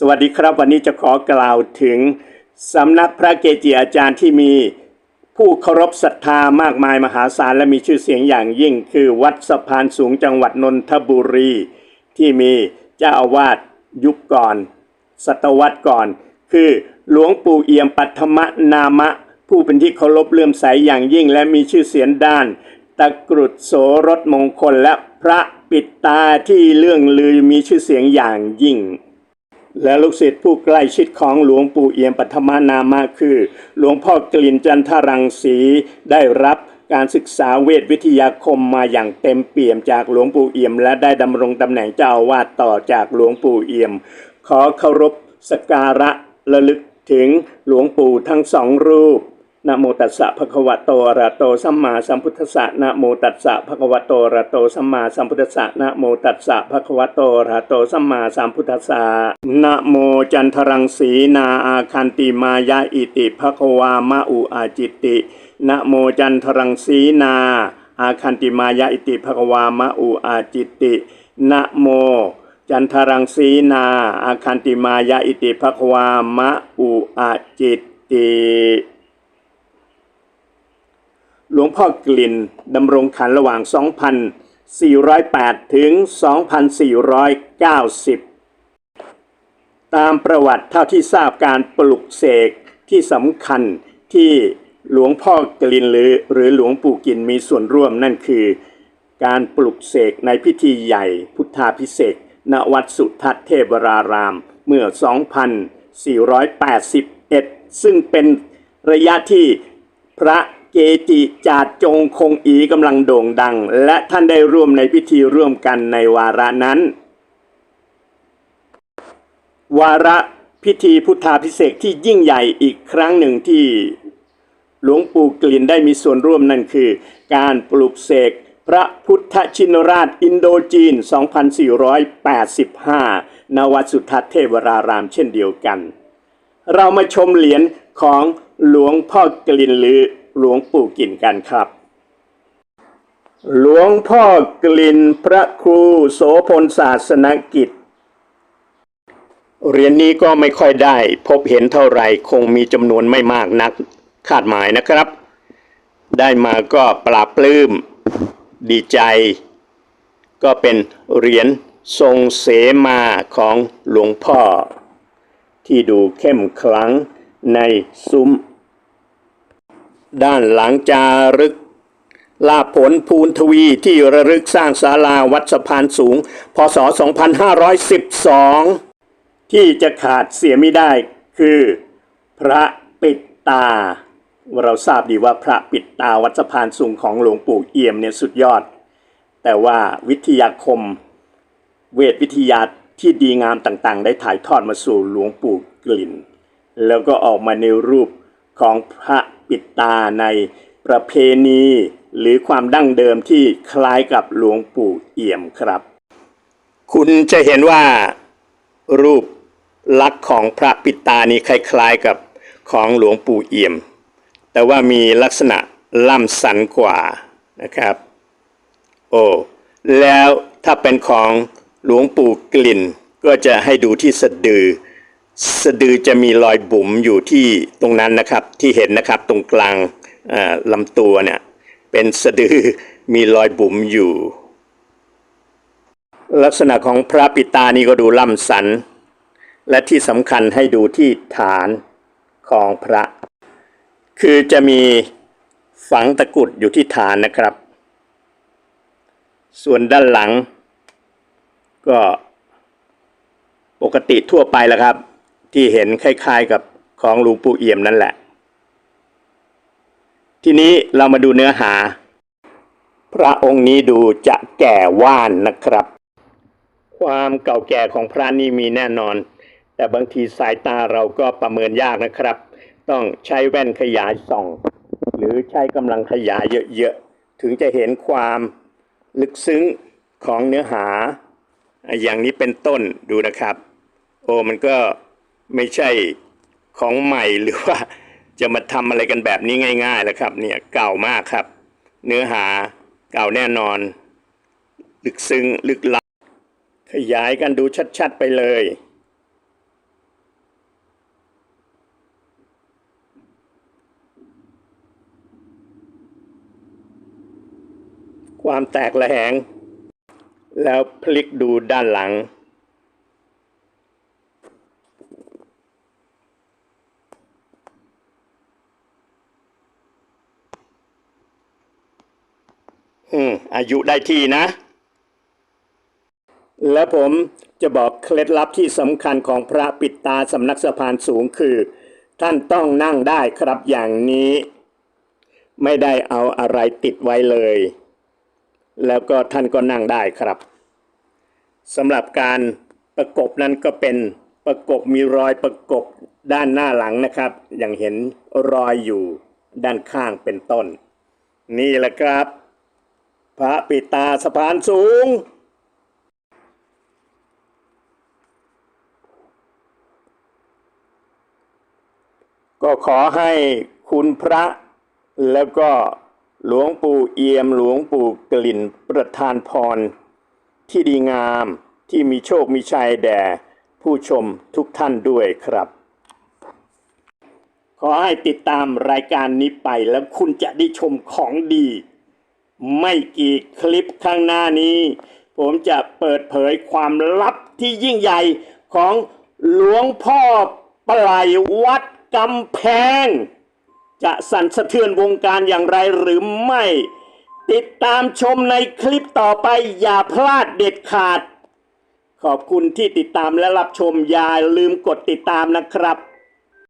สวัสดีครับ วันนี้จะขอกล่าวถึงสำนักพระเกจิอาจารย์ที่มีผู้เคารพศรัทธามากมายมหาศาลและมีชื่อเสียงอย่างยิ่ง คือวัดสะพานสูงจังหวัดนนทบุรี ที่มีเจ้าอาวาสยุคก่อน ศตวรรษก่อน คือหลวงปู่เอี่ยมปัทมนามะ ผู้เป็นที่เคารพเลื่อมใสอย่างยิ่ง และมีชื่อเสียงด้าน ตะกรุดโสรถมงคลและพระปิดตาที่เรื่องลือมีชื่อเสียงอย่างยิ่ง และลูกศิษย์ผู้ใกล้ชิดของหลวงปู่เอี่ยมปัทมานามะคือ หลวงพ่อกลิ่นจันทรังสีได้รับการศึกษาเวทวิทยาคมมาอย่างเต็มเปี่ยมจากหลวงปู่เอี่ยม และได้ดำรงตำแหน่งเจ้าอาวาสต่อจากหลวงปู่เอี่ยม ขอเคารพสกการะระลึกถึงหลวงปู่ทั้งสองรูป นะโมตัสสะภะคะวะโตอะระโตสัมมาสัมพุทธัสสะนะโมตัสสะภะคะวะโตอะระโตสัมมาสัมพุทธัสสะนะโมตัสสะภะคะวะโตอะระโตสัมมาสัมพุทธัสสะนะโมจันทรังสีนาอาคันติมายะอิติภะคะวามะอุอาจิตตินะโมจันทรังสีนาอาคันติมายะอิติภะคะวามะอุอาจิตตินะโมจันทรังสีนาอาคันติมายะอิติภะคะวามะอุอาจิตติ หลวงพ่อกลิ่นดำรงขันระหว่าง 2,408 ถึง 2,490 ตามประวัติเท่าที่ทราบการปลุกเสกที่สำคัญที่หลวงพ่อกลินหรือหรือหลวงปู่กินมีส่วนร่วมนั่นคือ การปลุกเสกในพิธีใหญ่พุทธาพิเศษณวัดสุทัศน์เทวราราม เมื่อ 2,481 ซึ่งเป็นระยะที่พระเกจิจาดจงคงอีกำลังโด่งดัง และท่านได้ร่วมในพิธีร่วมกันในวาระนั้น วาระพิธีพุทธาพิเศษที่ยิ่งใหญ่อีกครั้งหนึ่งที่หลวงปู่กลิ่นได้มีส่วนร่วมนั่นคือ การปลุกเสกพระพุทธชินราชอินโดจีน 2485ณวัดสุทัศน์เทวรารามเช่นเดียวกัน เรามาชมเหรียญของหลวงพ่อกลิ่นหรือ หลวงปู่กินกันครับ หลวงพ่อกลิ่นพระครูโสพลศาสนกิจเหรียญนี้ก็ไม่ค่อยได้ พบเห็นเท่าไหร่คงมีจำนวนไม่มากนักคาดหมายนะครับ ได้มาก็ปราบปลื้ม ดีใจ ก็เป็นเหรียญทรงเสมาของหลวงพ่อ ที่ดูเข้มขลังในซุ้ม ด้านหลังจารึก ลาผลภูนทวีที่ระลึกสร้างศาลาวัดสะพานสูง พศ 2512 ที่จะขาดเสียไม่ได้คือ พระปิดตา เราทราบดีว่าพระปิดตาวัดสะพานสูงของหลวงปู่เอี่ยมเนี่ยสุดยอด แต่ว่าวิทยาคม เวทวิทยาที่ดีงามต่างๆ ได้ถ่ายทอดมาสู่หลวงปู่กลิ่น แล้วก็ออกมาในรูปของพระ ปิดตาในประเพณี หรือความดั้งเดิมที่คล้ายกับหลวงปู่เอี่ยมครับ คุณจะเห็นว่ารูปลักษณ์ของพระปิดตานี้คล้ายๆกับของหลวงปู่เอี่ยม แต่ว่ามีลักษณะล่ำสันกว่านะครับ โอ้แล้วถ้าเป็นของหลวงปู่กลิ่น ก็จะให้ดูที่สะดือ สะดือจะมีรอยบุ๋มอยู่ที่ตรงนั้นนะครับ ที่เห็นนะครับตรงกลางลำตัวเนี่ยเป็นสะดือมีรอยบุ๋มอยู่ ลักษณะของพระปิตานี่ก็ดูล่ำสัน และที่สำคัญให้ดูที่ฐานของพระ คือจะมีฝังตะกุดอยู่ที่ฐานนะครับ ส่วนด้านหลังก็ปกติทั่วไปแล้วครับ ที่เห็นคล้ายๆกับของหลวงปู่เอี่ยมนั่นแหละ ทีนี้เรามาดูเนื้อหา พระองค์นี้ดูจะแก่ว่านนะครับ ความเก่าแก่ของพระนี่มีแน่นอน แต่บางทีสายตาเราก็ประเมินยากนะครับ ต้องใช้แว่นขยายส่อง หรือใช้กำลังขยายเยอะๆ ถึงจะเห็นความลึกซึ้งของเนื้อหา อย่างนี้เป็นต้นดูนะครับ โอ้มันก็ ไม่ใช่ของใหม่หรือว่าจะมาทำอะไรกันแบบนี้ง่ายๆแล้วครับ เนี่ยเก่ามากครับ เนื้อหาเก่าแน่นอน ลึกซึ้งลึกลับขยายกันดูชัดๆไปเลย ความแตกระแหง แล้วพลิกดูด้านหลัง อืมอายุได้ที่นะ และผมจะบอกเคล็ดลับที่สำคัญของพระปิดตาสำนักสะพานสูงคือ ท่านต้องนั่งได้ครับอย่างนี้ ไม่ได้เอาอะไรติดไว้เลย แล้วก็ท่านก็นั่งได้ครับสำหรับการประกบนั้นก็เป็นประกบมีรอยประกบด้านหน้าหลังนะครับ อย่างเห็นรอยอยู่ด้านข้างเป็นต้น นี่แหละครับ พระปิตาสะพานสูง ก็ขอให้คุณพระแล้วก็หลวงปู่เอี่ยมหลวงปู่กลิ่นประทานพร ที่ดีงามที่มีโชคมีชัยแด่ผู้ชมทุกท่านด้วยครับ ขอให้ติดตามรายการนี้ไปแล้วคุณจะได้ชมของดี ไม่กี่คลิปข้างหน้านี้ ผมจะเปิดเผยความลับที่ยิ่งใหญ่ของหลวงพ่อปลายวัดกำแพง จะสั่นสะเทือนวงการอย่างไรหรือไม่ ติดตามชมในคลิปต่อไปอย่าพลาดเด็ดขาด ขอบคุณที่ติดตามและรับชมอย่าลืมกดติดตามนะครับ